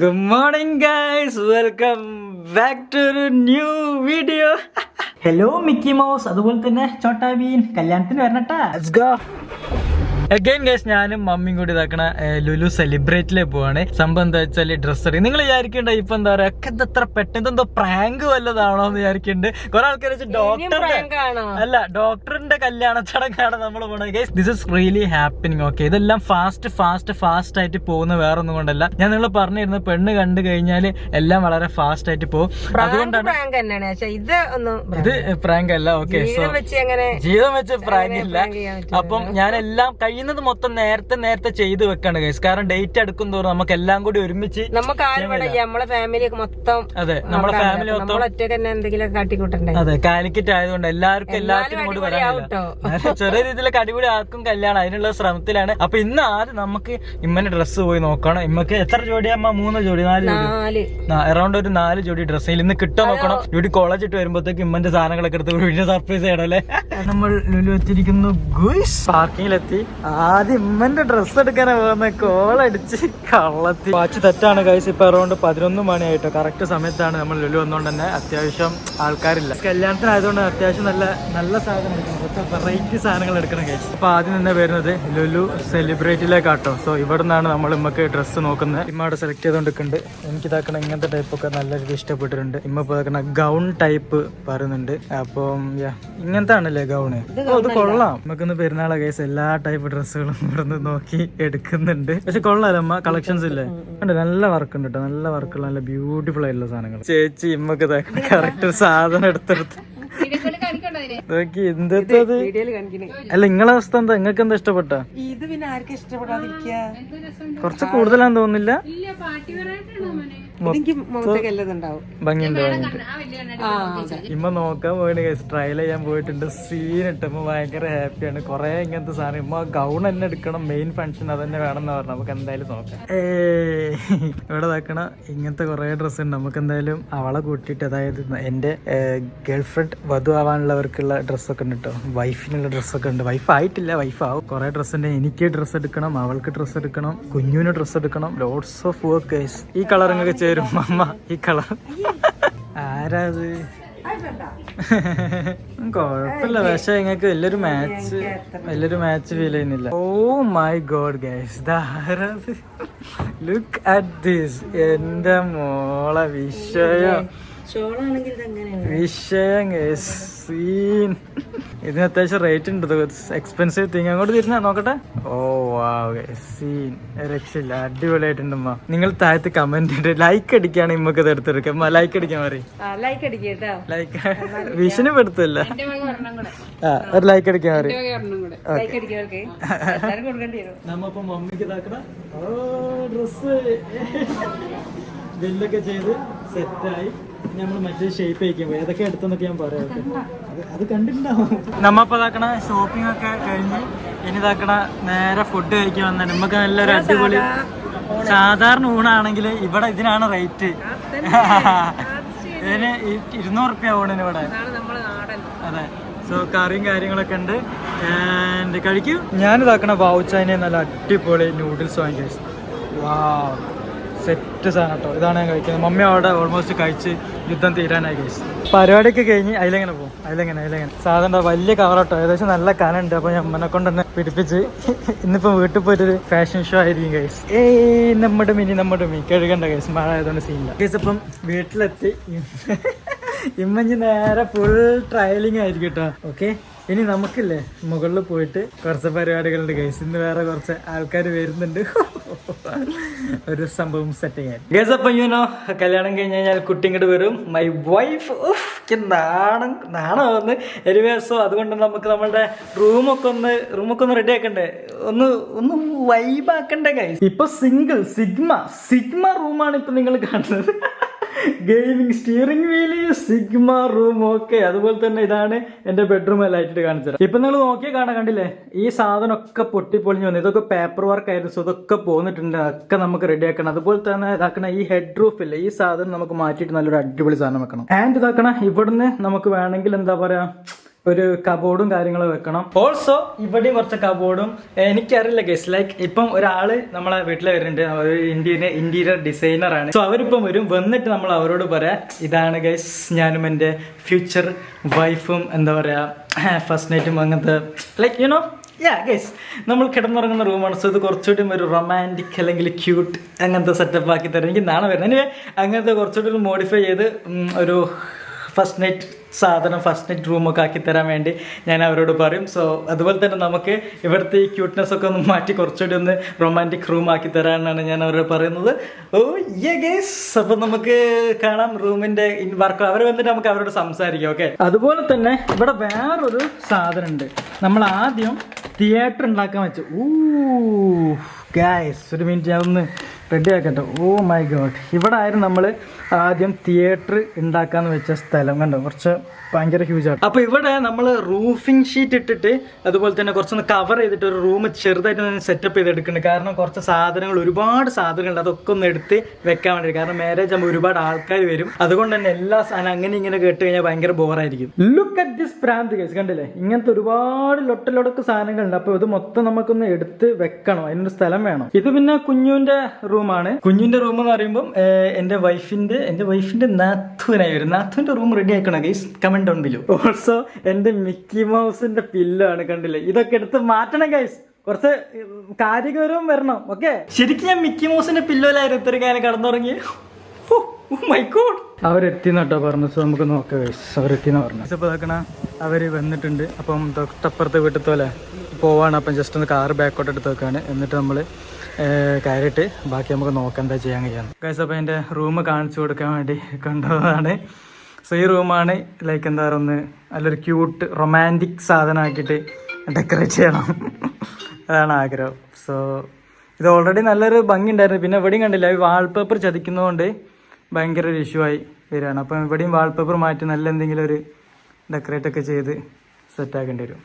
Good morning guys welcome back to ഒരു new video hello Mickey Mouse അതുപോലെ തന്നെ ചോട്ടാ been. കല്യാണത്തിന് വരണട്ടാ. അഗൈൻ ഗൈസ് ഞാനും മമ്മിയും കൂടി ഇതാക്കണ ലുലു സെലിബ്രേറ്റിലെ പോവാണ്. സംഭവം എന്താ വെച്ചാൽ ഡ്രസ്സ് എടുക്കും നിങ്ങൾ വിചാരിക്കണ്ട ഇപ്പൊ എന്താ പറയാ ഒക്കെ എത്ര പെട്ടെന്ന് എന്തോ പ്രാങ്ക് വല്ലതാണോ എന്ന് വിചാരിക്കുന്നുണ്ട് കുറെ ആൾക്കാർ ഡോക്ടറിന്റെ അല്ല ഡോക്ടറിന്റെ കല്യാണ ചടങ്ങാണ് നമ്മൾ പോണത്. Guys this is really happening okay ഇതെല്ലാം ഫാസ്റ്റ് ഫാസ്റ്റ് ഫാസ്റ്റ് ആയിട്ട് പോകുന്ന വേറെ ഒന്നും കൊണ്ടല്ല. ഞാൻ നിങ്ങൾ പറഞ്ഞിരുന്നു പെണ്ണ് കണ്ടു കഴിഞ്ഞാൽ എല്ലാം വളരെ ഫാസ്റ്റ് ആയിട്ട് പോകും. അതുകൊണ്ടാണ് ഇത് ഇത് പ്രാങ്ക് അല്ല ഓക്കെ ജീവിതം വെച്ച് വെച്ച് പ്രാങ്ക് ഇല്ല. അപ്പം ഞാൻ എല്ലാം കഴിയുന്നത് മൊത്തം നേരത്തെ നേരത്തെ ചെയ്ത് വെക്കാണ് ഗൈസ് കാരണം ഡേറ്റ് എടുക്കും തോറും നമുക്ക് എല്ലാം കൂടി ഒരുമിച്ച് നമുക്ക് ആരും നമ്മളെ ഫാമിലി ഒക്കെ മൊത്തം അതെ നമ്മുടെ ഫാമിലി മൊത്തം ഒറ്റയ്ക്ക് തന്നെ എന്തെങ്കിലും കാട്ടിക്കൂട്ടണ്ടേ? അതെ കാലിക്കറ്റ് ആയതുകൊണ്ട് എല്ലാവർക്കും എല്ലാവർക്കും കൂടി വരാം വരാനില്ല ചെറിയ രീതിയിലൊക്കെ അടിപൊളി ആർക്കും കല്യാണം. അതിനുള്ള ശ്രമത്തിലാണ്. അപ്പൊ ഇന്ന് ആദ്യം നമുക്ക് ഇമ്മന്റെ ഡ്രസ്സ് പോയി നോക്കണം. ഇമ്മക്ക് എത്ര ജോഡിയമ്മ മൂന്ന് ജോഡി നാല് ജോഡി? അറൗണ്ട് ഒരു നാല് ജോഡി ഡ്രസ്സ് ഇന്ന് കിട്ടാൻ നോക്കണം. ഇവിടെ കോളേജ് ഇട്ട് വരുമ്പോഴത്തേക്ക് ഇമ്മന്റെ സാധനങ്ങളൊക്കെ എടുത്ത് വീടിന് സർപ്രൈസ് ചെയ്യണം അല്ലേ? നമ്മൾ ലുലു എത്തിയിരിക്കുന്നു പാർക്കിങ്ങിലെത്തി ആദ്യം ഇമ്മന്റെ ഡ്രസ്സ് എടുക്കാനാ പോകുന്ന. കോളടിച്ച് കള്ളത്തി. വാച്ച് തെറ്റാണ് കൈസ് ഇപ്പൊ അറൗണ്ട് പതിനൊന്ന് മണിയായിട്ടോ. കറക്റ്റ് സമയത്താണ് നമ്മൾ ലുലു വന്നുകൊണ്ട് തന്നെ അത്യാവശ്യം ആൾക്കാരില്ല. കല്യാണത്തിനായതുകൊണ്ട് അത്യാവശ്യം നല്ല നല്ല സാധനം എടുക്കണം. കുറച്ച് വെറൈറ്റി സാധനങ്ങൾ എടുക്കണം കൈസ് അപ്പൊ ആദ്യം തന്നെ വരുന്നത് ലുലു സെലിബ്രേറ്റിലേക്കാട്ടോ സോ ഇവിടെ നിന്നാണ് നമ്മൾ ഇമ്മക്ക് ഡ്രസ്സ് നോക്കുന്നത്. ഇമ്മ അവിടെ സെലക്ട് ചെയ്തോണ്ടിരിക്കുന്നുണ്ട് എനിക്ക് ഇതാക്കണ ഇങ്ങനത്തെ ടൈപ്പ് ഒക്കെ നല്ല രീതിയിൽ ഇഷ്ടപ്പെട്ടിട്ടുണ്ട്. ഇമ്മ ഇപ്പൊ ഇതാക്കണ ഗൗൺ ടൈപ്പ് പറയുന്നുണ്ട്. അപ്പം ഇങ്ങനത്തെ ആണല്ലേ ഗൗണ് അത് കൊള്ളാം. നമുക്കിന്ന് പെരുന്നാളെ കേസ് എല്ലാ ടൈപ്പ് ഡ്രസ്സുകളും ഇവിടെ നിന്ന് നോക്കി എടുക്കുന്നുണ്ട്. പക്ഷെ കൊള്ളാലമ്മ കളക്ഷൻസ് ഇല്ലേ? ഉണ്ട് നല്ല വർക്ക് ഉണ്ട് കേട്ടോ നല്ല വർക്കുള്ള നല്ല ബ്യൂട്ടിഫുൾ ആയിട്ടുള്ള സാധനങ്ങൾ ചേച്ചി ഇമ്മക്ക് കറക്റ്റ് സാധനം എടുത്തെടുത്ത്. നോക്കി എന്തത് വീഡിയോയിൽ കാണിക്കണേ അല്ല നിങ്ങളെ അവസ്ഥ എന്താ? നിങ്ങൾക്ക് എന്താ ഇഷ്ടപ്പെട്ട? ഇത് പിന്നെ ആർക്കും ഇഷ്ടപ്പെടാതിരിക്കുക കുറച്ച് കൂടുതലാന്ന് തോന്നുന്നില്ല? ഇമ്മ നോക്കാൻ പോയിട്ട് കേസ് ട്രയൽ ചെയ്യാൻ പോയിട്ടുണ്ട്. സീൻ ഇട്ടപ്പോ ഭയങ്കര ഹാപ്പിയാണ് കൊറേ ഇങ്ങനത്തെ സാധനം. ഇമ്മ ഗൗൺ തന്നെ എടുക്കണം. മെയിൻ ഫംഗ്ഷൻ അത് തന്നെ വേണം എന്ന് പറഞ്ഞു നമുക്ക് എന്തായാലും നോക്കാം. ഏ ഇവിടെ നോക്കണ ഇങ്ങനത്തെ കുറെ ഡ്രസ് ഉണ്ട്. നമുക്ക് എന്തായാലും അവളെ കൂട്ടിയിട്ട് അതായത് എന്റെ ഗേൾഫ്രണ്ട് വധു ആവാനുള്ളവർക്കുള്ള ഡ്രസ്സൊക്കെ ഉണ്ട് കേട്ടോ വൈഫിനുള്ള ഡ്രസ്സൊക്കെ ഉണ്ട്. വൈഫ് ആയിട്ടില്ല വൈഫ് ആവും. കുറെ ഡ്രസ്സ് ഉണ്ട്. എനിക്ക് ഡ്രസ്സ് എടുക്കണം അവൾക്ക് ഡ്രസ്സ് എടുക്കണം കുഞ്ഞുവിന് ഡ്രസ്സ് എടുക്കണം. ലോട്ട്സ് ഓഫ് വർക്ക് ഈ കളർ നിങ്ങൾക്ക് ചേരും അമ്മ ഈ കളർ. ആരാ അത് കുഴപ്പമില്ല. പക്ഷെ ഇങ്ങക്ക് വലിയൊരു മാച്ച് വലിയൊരു മാച്ച് ഫീൽ ചെയ്യുന്നില്ല. ഓ my God guys look at this എന്റെ മോളെ വിഷയം. വിഷയം guys. സീൻ ഇതിന് അത്യാവശ്യം റേറ്റ് ഉണ്ട്. എക്സ്പെൻസീവ് തിങ് അങ്ങോട്ട് തിരിഞ്ഞാ നോക്കട്ടെ. ഓ വാ സീൻ രക്ഷയില്ല. അടിപൊളിയായിട്ടുണ്ടമ്മ നിങ്ങൾ താഴത്ത് കമന്റ് ഇട്ട് ലൈക്ക് അടിക്കാണ് ഇമ്മക്ക് എടുത്തെടുക്കാം ലൈക്ക് അടിക്കാൻ മറി ലൈക്ക് അടിക്കുക കേട്ടോ. ലൈക്ക് വിഷനും പെടുത്തല്ല ആ ഒരു ലൈക്ക് അടിക്കാൻ മറി ലൈക്ക് അടിക്കുന്നവർക്ക് എല്ലാവരും കൊടുക്കേണ്ടി വരും. നമ്മപ്പം മമ്മിക്ക് ഇതാക്കണ ഓ ഡ്രസ് ബില്ലൊക്കെ ചെയ്ത് സെറ്റായി നമ്മൾ മറ്റേ ഷേപ്പ് അയക്കാൻ ഏതൊക്കെ എടുത്തെന്നൊക്കെ ഞാൻ പറയാം. അത് അത് കണ്ടിട്ടുണ്ടാവും. നമ്മപ്പോ ഷോപ്പിംഗ് ഒക്കെ കഴിഞ്ഞ് ഇനി ഇതാക്കണ നേരെ ഫുഡ് കഴിക്കാൻ വന്ന നമുക്ക് നല്ലൊരു അടിപൊളി സാധാരണ ഊണാണെങ്കിൽ ഇവിടെ ഇതിനാണ് റേറ്റ് ഇതിന് ഇരുന്നൂറ് റുപ്യ ഊണിന് ഇവിടെ. അതെ. സോ കറിയും കാര്യങ്ങളൊക്കെ ഉണ്ട്. ആൻഡ് കഴിക്കൂ. ഞാൻ ഇതാക്കണ വൗച്ചാനെ നല്ല അടിപൊളി നൂഡിൽസ് വാങ്ങി കഴിച്ചു വാ സെറ്റ് സാധനം കേട്ടോ. ഇതാണ് ഞാൻ കഴിക്കുന്നത്. മമ്മി അവിടെ ഓൾമോസ്റ്റ് കഴിച്ച് യുദ്ധം തീരാനായി കഴിച്ചു പരിപാടിയൊക്കെ കഴിഞ്ഞ് അതിലെങ്ങനെ പോകും അതിലെങ്ങനെ അതിലെങ്ങനെ സാധനം വലിയ കവർ കേട്ടോ ഏകദേശം നല്ല കനുണ്ട്. അപ്പൊ ഞാൻ അമ്മനെ കൊണ്ട് തന്നെ പിടിപ്പിച്ച് ഇന്നിപ്പോ വീട്ടിൽ പോയിട്ടൊരു ഫാഷൻ ഷോ ആയിരിക്കും കേസ് ഏയ് നമ്മുടെ മിനി നമ്മുടെ മീ കഴുകണ്ട കേസ് മഴ ആയതുകൊണ്ട് സീനില്ല കേസ് അപ്പം വീട്ടിലെത്തി. ഇമ്മഞ്ഞ് നേരെ ഫുൾ ട്രയലിംഗ് ആയിരിക്കും കേട്ടോ. ഓക്കെ ഇനി നമുക്കില്ലേ മുകളിൽ പോയിട്ട് കുറച്ച് പരിപാടികളുണ്ട് ഗൈസ് ഇന്ന് വേറെ കുറച്ച് ആൾക്കാർ വരുന്നുണ്ട്. ഒരു സംഭവം സെറ്റ് ചെയ്യാൻ. ഗൈസ് അപ്പം യുനോ കല്യാണം കഴിഞ്ഞ് കഴിഞ്ഞാൽ കുട്ടി ഇങ്ങോട്ട് വരും. മൈ വൈഫ് നാണം നാണമാവുന്നു എനിവേസോ അതുകൊണ്ട് നമുക്ക് നമ്മുടെ റൂമൊക്കെ ഒന്ന് റൂമൊക്കെ ഒന്ന് റെഡി ആക്കണ്ടേ? ഒന്ന് ഒന്ന് വൈബാക്കണ്ടേ ഗൈസ് ഇപ്പൊ സിംഗിൾ സിഗ്മ സിഗ്മ റൂമാണ് ഇപ്പൊ നിങ്ങൾ കാണുന്നത്. Gaming steering wheel sigma room okay അതുപോലെ തന്നെ ഇതാണ് എന്റെ ബെഡ്റൂം ലൈറ്റിട്ട് കാണിച്ചത് ഇപ്പൊ നിങ്ങൾ നോക്കിയാൽ കാണാൻ കണ്ടില്ലേ? ഈ സാധനം ഒക്കെ പൊട്ടിപ്പൊളിഞ്ഞു വന്നു. ഇതൊക്കെ പേപ്പർ വർക്ക് ആയിരുന്നു സോ ഇതൊക്കെ പോന്നിട്ടുണ്ട്. അതൊക്കെ നമുക്ക് റെഡി ആക്കണം. അതുപോലെ തന്നെ ഇതാക്കണ ഈ ഹെഡ് റൂഫ് ഇല്ലേ ഈ സാധനം നമുക്ക് മാറ്റിയിട്ട് നല്ലൊരു അടിപൊളി സാധനം വെക്കണം. ആൻഡ് ഇതാക്കണ ഇവിടുന്ന് നമുക്ക് വേണമെങ്കിൽ എന്താ പറയാ ഒരു കബോർഡും കാര്യങ്ങളും വെക്കണം. ഓൾസോ ഇവിടെയും കുറച്ച് കബോർഡും എനിക്കറിയില്ല ഗസ് ലൈക്ക് ഇപ്പം ഒരാൾ നമ്മളെ വീട്ടിൽ വരുന്നുണ്ട്. ഒരു ഇന്റീരിയർ ഇന്റീരിയർ ഡിസൈനർ ആണ്. സോ അവരിപ്പം വരും. വന്നിട്ട് നമ്മൾ അവരോട് പറയാം ഇതാണ് ഗൈസ് ഞാനും എന്റെ ഫ്യൂച്ചർ വൈഫും എന്താ പറയാ ഫസ്റ്റ് നൈറ്റും അങ്ങനത്തെ ലൈക്ക് യുനോ യാ ഗൈസ് നമ്മൾ കിടന്നുറങ്ങുന്ന റൂമാണ് സോ ഇത് കുറച്ചുകൂടി ഒരു റൊമാന്റിക് അല്ലെങ്കിൽ ക്യൂട്ട് അങ്ങനത്തെ സെറ്റപ്പ് ആക്കി തരാം. എനിക്ക് നാളെ വരുന്നത്. എനിവേ അങ്ങനത്തെ കുറച്ചുകൂടി മോഡിഫൈ ചെയ്ത് ഒരു ഫസ്റ്റ് നൈറ്റ് സാധനം ഫസ്റ്റ് നൈറ്റ് റൂമൊക്കെ ആക്കി തരാൻ വേണ്ടി ഞാൻ അവരോട് പറയും. സോ അതുപോലെ തന്നെ നമുക്ക് ഇവിടുത്തെ ഈ ക്യൂട്ട്നെസ് ഒക്കെ ഒന്ന് മാറ്റി കുറച്ചുകൂടി ഒന്ന് റൊമാന്റിക് റൂം ആക്കി തരാനാണ് ഞാൻ അവരോട് പറയുന്നത്. ഓ യെ ഗേസ് അപ്പം നമുക്ക് കാണാം റൂമിന്റെ വർക്ക് അവർ വന്നിട്ട് നമുക്ക് അവരോട് സംസാരിക്കാം ഓക്കെ അതുപോലെ തന്നെ ഇവിടെ വേറൊരു സാധനം ഉണ്ട് നമ്മൾ ആദ്യം തിയേറ്റർ ഉണ്ടാക്കാൻ വെച്ചു. ഊ ഗായ്സ് ഒരു മിനിറ്റ് ഞാൻ ഒന്ന് റെഡി ആക്കട്ടെ. Oh my God. ഇവിടെ ആയിരുന്നു നമ്മൾ ആദ്യം തിയേറ്റർ ഉണ്ടാക്കാന്ന് വെച്ച സ്ഥലം കണ്ടോ? കുറച്ച് ഭയങ്കര ഹ്യൂജ് ആണ് അപ്പോൾ ഇവിടെ നമ്മൾ റൂഫിംഗ് ഷീറ്റ് ഇട്ടിട്ട് അതുപോലെ തന്നെ കുറച്ചൊന്ന് കവർ ചെയ്തിട്ട് ഒരു റൂം ചെറുതായിട്ട് സെറ്റപ്പ് ചെയ്ത് എടുക്കുന്നുണ്ട് കാരണം കുറച്ച് സാധനങ്ങൾ ഒരുപാട് സാധനങ്ങളുണ്ട്. അതൊക്കെ ഒന്ന് എടുത്ത് വെക്കാൻ വേണ്ടി കാരണം മാരേജ് ആകുമ്പോൾ ഒരുപാട് ആൾക്കാർ വരും. അതുകൊണ്ട് തന്നെ എല്ലാ സാധനം അങ്ങനെ ഇങ്ങനെ കേട്ട് കഴിഞ്ഞാൽ ഭയങ്കര ബോറായിരിക്കും ലുക്ക് അറ്റ് ദിസ് പ്രാന്ത് കേസ് കണ്ടില്ലേ? ഇങ്ങനത്തെ ഒരുപാട് ലൊട്ടലൊടക്ക് സാധനങ്ങളുണ്ട്. അപ്പോൾ ഇത് മൊത്തം നമുക്കൊന്ന് എടുത്ത് വെക്കണം. അതിനൊരു സ്ഥലം വേണം. ഇത് പിന്നെ കുഞ്ഞുവിന്റെ റൂമാണ് കുഞ്ഞിന്റെ റൂം എന്ന് പറയുമ്പോൾ എന്റെ വൈഫിന്റെ എന്റെ വൈഫിന്റെ നാത്തുവിനായി വരും. നാത്തുവിന്റെ റൂം റെഡി ആക്കണം guys comment down below also എന്റെ മിക്കി മൗസിന്റെ പില്ലോ ആണ് കണ്ടില്ലേ? ഇതൊക്കെ എടുത്ത് മാറ്റണം ഗൈസ് കുറച്ച് കാര്യഗൗരവം വരണം ഓക്കെ ശരിക്കും ഞാൻ മിക്കി മൗസിന്റെ പില്ലോലായിരുന്നു ഇത്രയും കാലം കടന്നുറങ്ങി മൈ ഗോഡ് അവരെത്തി നട്ടോ പറഞ്ഞു സോ നമുക്ക് നോക്കാം ഗൈസ് അവരെത്തിന്ന് പറഞ്ഞു ഇപ്പോൾ നോക്കണ അവർ വന്നിട്ടുണ്ട്. അപ്പം തൊട്ടപ്പുറത്തെ വീട്ടിൽ പോലെ. പോവാണ്. അപ്പം ജസ്റ്റ് ഒന്ന് കാറ് ബാക്കോട്ട് എടുത്ത് വെക്കുകയാണ് എന്നിട്ട് നമ്മൾ കയറിയിട്ട് ബാക്കി നമുക്ക് നോക്കാം എന്താ ചെയ്യാൻ കഴിയാന്ന് ഗൈസ് അപ്പോൾ എന്റെ റൂം കാണിച്ചു കൊടുക്കാൻ വേണ്ടി കണ്ടതാണ് സോ ഈ റൂമാണ് ലൈക്ക് എന്താ പറയുക ഒന്ന് നല്ലൊരു ക്യൂട്ട് റൊമാന്റിക് സാധനമാക്കിയിട്ട് ഡെക്കറേറ്റ് ചെയ്യണം. അതാണ് ആഗ്രഹം. സോ ഇത് ഓൾറെഡി നല്ലൊരു ഭംഗി ഉണ്ടായിരുന്നു. പിന്നെ എവിടെയും കണ്ടില്ല ഈ വാൾപേപ്പർ ചതിക്കുന്നതുകൊണ്ട് ഭയങ്കര ഒരു ഇഷ്യൂ ആയി വരികയാണ്. അപ്പം എവിടെയും വാൾപേപ്പർ മാറ്റി നല്ല എന്തെങ്കിലും ഒരു ഡെക്കറേറ്റ് ഒക്കെ ചെയ്ത് സെറ്റ് ആക്കേണ്ടി വരും.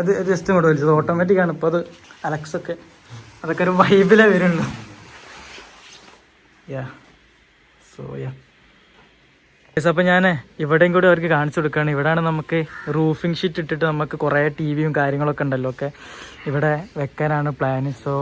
അത് ജസ്റ്റ് ഇങ്ങോട്ട് വലിച്ചത്. ഓട്ടോമാറ്റിക് ആണ്. ഇപ്പോൾ അത് അലക്സ് ഒക്കെ അതൊക്കെ ഒരു വൈബിലേ വരുള്ളൂ യാ സോ യാ അപ്പോൾ ഞാൻ ഇവിടെയും കൂടി അവർക്ക് കാണിച്ചു കൊടുക്കുകയാണ്. ഇവിടെയാണ് നമുക്ക് റൂഫിംഗ് ഷീറ്റ് ഇട്ടിട്ട് നമുക്ക് കുറേ ടി വിയും കാര്യങ്ങളൊക്കെ ഉണ്ടല്ലോ ഒക്കെ ഇവിടെ വെക്കാനാണ് പ്ലാൻ സോ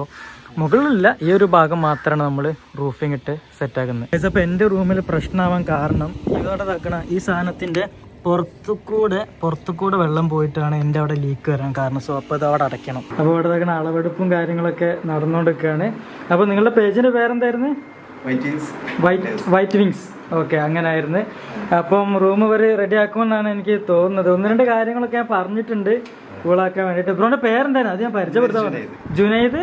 മുകളിലില്ല ഈ ഒരു ഭാഗം മാത്രമാണ് നമ്മൾ റൂഫിംഗ് ഇട്ട് സെറ്റാക്കുന്നത് അപ്പോൾ എന്റെ റൂമിൽ പ്രശ്നമാവാൻ കാരണം ഇവിടെ വെക്കണ ഈ സാധനത്തിന്റെ പുറത്തുകൂടെ പുറത്തുകൂടെ വെള്ളം പോയിട്ടാണ് എന്റെ അവിടെ ലീക്ക് വരാൻ കാരണം. സോ അപ്പോൾ അത് അവിടെ അടയ്ക്കണം. അപ്പോൾ ഇവിടെ വെക്കണ അളവെടുപ്പും കാര്യങ്ങളൊക്കെ നടന്നുകൊണ്ടിരിക്കുകയാണ്. അപ്പോൾ നിങ്ങളുടെ പേജിന്റെ പേരെന്തായിരുന്നു? വൈറ്റ് വൈറ്റ് വിങ്സ് ഓക്കെ അങ്ങനെ ആയിരുന്നു അപ്പം റൂം വരെ റെഡി ആക്കുമെന്നാണ് എനിക്ക് തോന്നുന്നത്. ഒന്ന് രണ്ട് കാര്യങ്ങളൊക്കെ ഞാൻ പറഞ്ഞിട്ടുണ്ട്. കൂളാക്കാൻ വേണ്ടിട്ട് ബ്രോന്റെ പേരെന്തായിരുന്നു? അത് ഞാൻ പരിചയപ്പെടുത്താൻ ജുനൈദ്.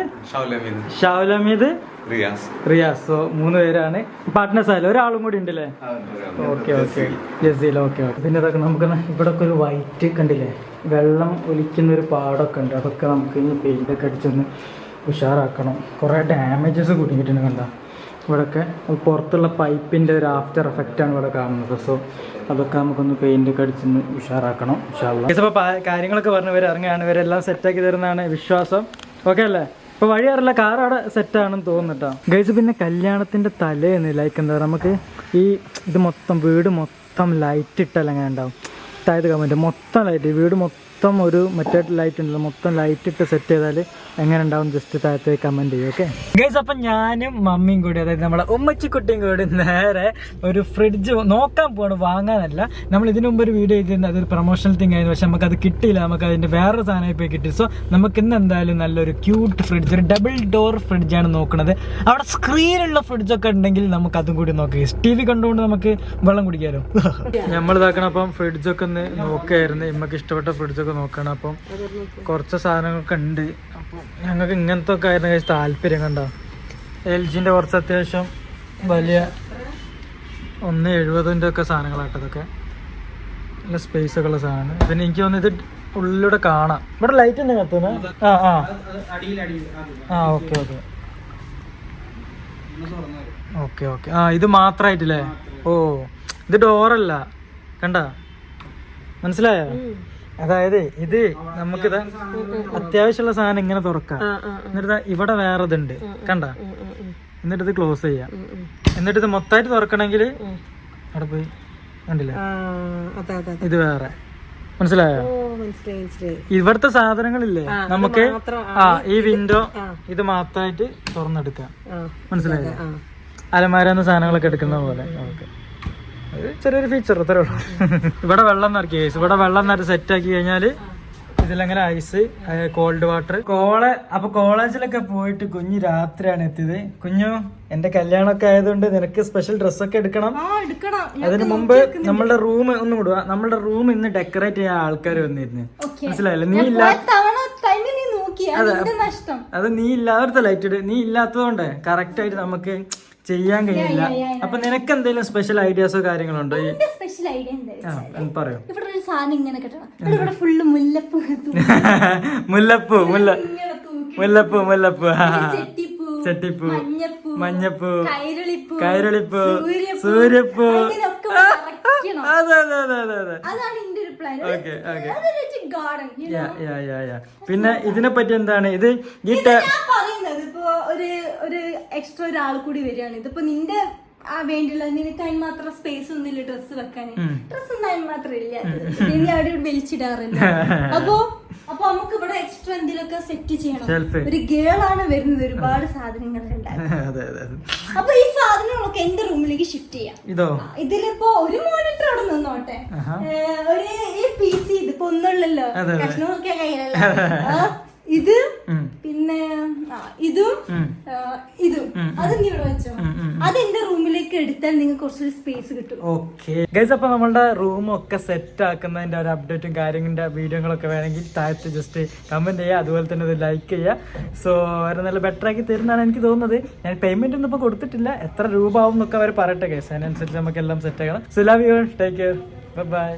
ഷാവുലമീദ് റിയാസ്. റിയാസ്. സോ മൂന്ന് പേരാണ്. പാർട്ട്നേഴ്സ് ആയാലും ഒരാളും കൂടി ഉണ്ടല്ലേ? Okay okay. Jaseel. Okay okay. പിന്നെ ഇതൊക്കെ നമുക്ക് ഇവിടെ ഒക്കെ ഒരു വൈറ്റ് കണ്ടില്ലേ? വെള്ളം ഒലിക്കുന്ന ഒരു പാടൊക്കെ ഉണ്ട്. അതൊക്കെ നമുക്ക് ഇനി ഒക്കെ അടിച്ചൊന്ന് ഉഷാറാക്കണം. കുറേ ഡാമേജസ് കുടുങ്ങിയിട്ടുണ്ട് കണ്ട? ഇവിടെയൊക്കെ പുറത്തുള്ള പൈപ്പിന്റെ ഒരു ആഫ്റ്റർ എഫക്റ്റാണ് ഇവിടെ കാണുന്നത്. സോ അതൊക്കെ നമുക്കൊന്ന് പെയിന്റ് ഒക്കെ അടിച്ചൊന്ന് ഉഷാറാക്കണം ഉഷാറില്ല അപ്പോൾ കാര്യങ്ങളൊക്കെ പറഞ്ഞ് ഇവർ ഇറങ്ങുകയാണ്. ഇവരെല്ലാം സെറ്റാക്കി തരുന്നതാണ് വിശ്വാസം. ഓക്കെ അല്ലേ? ഇപ്പോൾ വഴി അറിയില്ല കാർ അവിടെ സെറ്റാണെന്ന് തോന്നുന്നുട്ടോ ഗൈസ് പിന്നെ കല്യാണത്തിന്റെ തലേന്ന് ലൈക്ക് എന്താ നമുക്ക് ഈ ഇത് മൊത്തം വീട് മൊത്തം ലൈറ്റ് ഇട്ടല്ലേ ഉണ്ടാവും? താഴത്ത് കമന്റ് മൊത്തം ലൈറ്റ് വീട് മൊത്തം ഒരു മറ്റേ ലൈറ്റ് ഉണ്ടല്ലോ. മൊത്തം ലൈറ്റ് ഇട്ട് സെറ്റ് ചെയ്താൽ എങ്ങനെ ഉണ്ടാവും? ജസ്റ്റ് താഴത്തെ കമന്റ് ചെയ്യും ഓക്കെ ഗൈസ് അപ്പം ഞാനും മമ്മിയും കൂടി അതായത് നമ്മളെ ഉമ്മച്ചിക്കുട്ടിയും കൂടി നേരെ ഒരു ഫ്രിഡ്ജ് നോക്കാൻ പോകണം വാങ്ങാനല്ല. നമ്മൾ ഇതിനു മുമ്പ് ഒരു വീഡിയോ ചെയ്തിരുന്നത് അതൊരു പ്രൊമോഷണൽ തിങ് ആയിരുന്നു. പക്ഷെ നമുക്ക് അത് കിട്ടിയില്ല. നമുക്ക് അതിന്റെ വേറൊരു സാധനമായി പോയി കിട്ടി. സോ നമുക്ക് ഇന്ന് എന്തായാലും നല്ലൊരു ക്യൂട്ട് ഫ്രിഡ്ജ് ഒരു ഡബിൾ ഡോർ ഫ്രിഡ്ജാണ് നോക്കുന്നത് അവിടെ സ്ക്രീനുള്ള ഫ്രിഡ്ജൊക്കെ ഉണ്ടെങ്കിൽ നമുക്ക് അതും കൂടി നോക്കാം. ടി വി കണ്ടുകൊണ്ട് നമുക്ക് വെള്ളം കുടിക്കാമല്ലോ നമ്മൾ ഇതാക്കണം അപ്പം ഫ്രിഡ്ജൊക്കെ ഒന്ന് നോക്കുകയായിരുന്നു ഇമ്മക്ക് ഇഷ്ടപ്പെട്ട ഫ്രിഡ്ജൊക്കെ നോക്കണം. അപ്പം കുറച്ച് സാധനങ്ങളൊക്കെ ഉണ്ട്. അപ്പം ഞങ്ങൾക്ക് ഇങ്ങനത്തെ ഒക്കെ ആയിരുന്നു കഴിച്ച് താല്പര്യം കണ്ടോ? എൽ ജിന്റെ കുറച്ച് അത്യാവശ്യം വലിയ ഒന്ന് എഴുപതിന്റെ ഒക്കെ സാധനങ്ങളാട്ടോ ഇതൊക്കെ. നല്ല സ്പേസ് ഒക്കെ ഉള്ള സാധനമാണ്. പിന്നെ എനിക്ക് തോന്നുന്നു ഇത് ഉള്ളിലൂടെ കാണാം. ഇവിടെ ലൈറ്റ് തന്നെ കത്തുന്ന? ആ ആ. ആ ഓക്കെ ഓക്കെ ഓക്കെ ഓക്കെ ആ ഇത് മാത്രമായിട്ടില്ലേ ഓ ഇത് ഡോറല്ല കണ്ട? മനസ്സിലായോ? അതായത് ഇത് നമുക്ക് അത്യാവശ്യമുള്ള സാധനം ഇങ്ങനെ തുറക്കാം. എന്നിട്ട് ഇവിടെ വേറെ ഇതുണ്ട് കണ്ട? എന്നിട്ട് ഇത് ക്ലോസ് ചെയ്യാം. എന്നിട്ട് ഇത് മൊത്തമായിട്ട് തുറക്കണമെങ്കിൽ അവിടെ പോയി കണ്ടില്ലേ? ഇത് വേറെ. മനസ്സിലായോ? ഇവിടുത്തെ സാധനങ്ങളില്ലേ? നമുക്ക് ആ ഈ വിൻഡോ ഇത് മാത്രമായിട്ട് തുറന്നെടുക്കാം. മനസ്സിലായോ? അലമാര അലമാരെന്ന് സാധനങ്ങളൊക്കെ എടുക്കുന്ന പോലെ. ഒരു ചെറിയൊരു ഫീച്ചർ അത്രേ ഉള്ളൂ. ഇവിടെ വെള്ളം നിറക്കി ഐസ് ഇവിടെ വെള്ളം നിറ സെറ്റ് ആക്കി കഴിഞ്ഞാൽ ഇതിലങ്ങനെ ഐസ് കോൾഡ് വാട്ടർ കോളേ അപ്പൊ കോളേജിലൊക്കെ പോയിട്ട് കുഞ്ഞു രാത്രിയാണ് എത്തിയത്. കുഞ്ഞു എന്റെ കല്യാണമൊക്കെ ആയതുകൊണ്ട് നിനക്ക് സ്പെഷ്യൽ ഡ്രസ്സൊക്കെ എടുക്കണം. ആ എടുക്കണം. അതിന് മുമ്പ് നമ്മളുടെ റൂം ഒന്നും വിടുക നമ്മളുടെ റൂം ഇന്ന് ഡെക്കറേറ്റ് ചെയ്യാൻ ആൾക്കാർ വന്നിരുന്നു. മനസ്സിലായില്ലേ? നീ ഇല്ല അത്. നീ ഇല്ലാത്ത ലൈറ്റ് ഇട്. നീ ഇല്ലാത്തതുകൊണ്ട് കറക്റ്റ് ആയിട്ട് നമുക്ക് ചെയ്യാൻ കഴിയില്ല. അപ്പൊ നിനക്ക് എന്തെങ്കിലും സ്പെഷ്യൽ ഐഡിയാസോ കാര്യങ്ങളോ ഉണ്ടോ സ്പെഷ്യൽ ഐഡിയ എന്ന് ഇവിടെ ഒരു സാധനം ഇങ്ങനെ കെട്ടണം. ഇവിടെ ഫുള്ള് മുല്ലപ്പൂ മുല്ലപ്പൂ മുല്ല മുല്ലപ്പൂ മുല്ലപ്പൂ. ചെട്ടിപ്പൂ ചെട്ടിപ്പൂ മഞ്ഞപ്പൂ കൈരളിപ്പൂ സൂര്യപ്പൂ. അതെ അതെ അതെ അതെ അതെ. പിന്നെ ഇതിനെ പറ്റി എന്താണ്? ഇത് ഈ പറയുന്നത് ഇപ്പൊ ഒരു ഒരു എക്സ്ട്രാ ഒരാൾ കൂടി വരികയാണ്. ഇതിപ്പോ നിന്റെ ആ വേണ്ടിയുള്ള നിനക്ക് അതിന് മാത്രം സ്പേസ് ഒന്നുമില്ല ഡ്രസ്സ് വെക്കാൻ ഡ്രസ്സ് ഒന്നും അതിന് മാത്രം ഇല്ല. നീ അവിടെ വലിച്ചിടാറുണ്ട് അപ്പൊ അപ്പൊ നമുക്ക് ഇവിടെ എക്സ്ട്രാ എന്തെങ്കിലുമൊക്കെ സെറ്റ് ചെയ്യണം ഒരു ഗേൾ ആണ് വരുന്നത് ഒരുപാട് സാധനങ്ങൾ അപ്പൊ ഈ സാധനങ്ങളൊക്കെ എന്റെ റൂമിലേക്ക് ഷിഫ്റ്റ് ചെയ്യാം. ഇതോ? ഇതിലിപ്പോ ഒരു മോണിറ്റർ അവിടെ നിന്നോട്ടെ. ഒരു ഈ പി സി ഇതിപ്പോ ഒന്നുള്ളല്ലോ അതെ, അതെ. കഷ്ണം നോക്കിയാ കയ്യിലല്ലോ ഇത് പിന്നെ ഇതും ഇതും. അത് ഇവിടെ വെച്ചോ? അത് എന്റെ റൂമിലേക്ക് എടുത്താൽ നിങ്ങൾക്ക് കുറച്ചൊരു സ്പേസ് കിട്ടും. ഓക്കെ. ഗൈസ് അപ്പൊ നമ്മളുടെ റൂം ഒക്കെ സെറ്റ് ആക്കുന്നതിന്റെ ഒരു അപ്ഡേറ്റും കാര്യങ്ങളുടെ വീഡിയോകളൊക്കെ വേണമെങ്കിൽ താഴത്ത് ജസ്റ്റ് കമന്റ് ചെയ്യുക. അതുപോലെ തന്നെ ഇത് ലൈക്ക് ചെയ്യുക. സോ അവർ നല്ല ബെറ്റർ ആക്കി തരുന്നതാണ് എനിക്ക് തോന്നുന്നത്. ഞാൻ പേയ്മെന്റ് ഒന്നും ഇപ്പൊ കൊടുത്തിട്ടില്ല. എത്ര രൂപ ആവും എന്നൊക്കെ അവർ പറയട്ടെ ഗൈസ്. അതിനനുസരിച്ച് നമുക്ക് എല്ലാം സെറ്റ് ആക്കണം so love you take care bye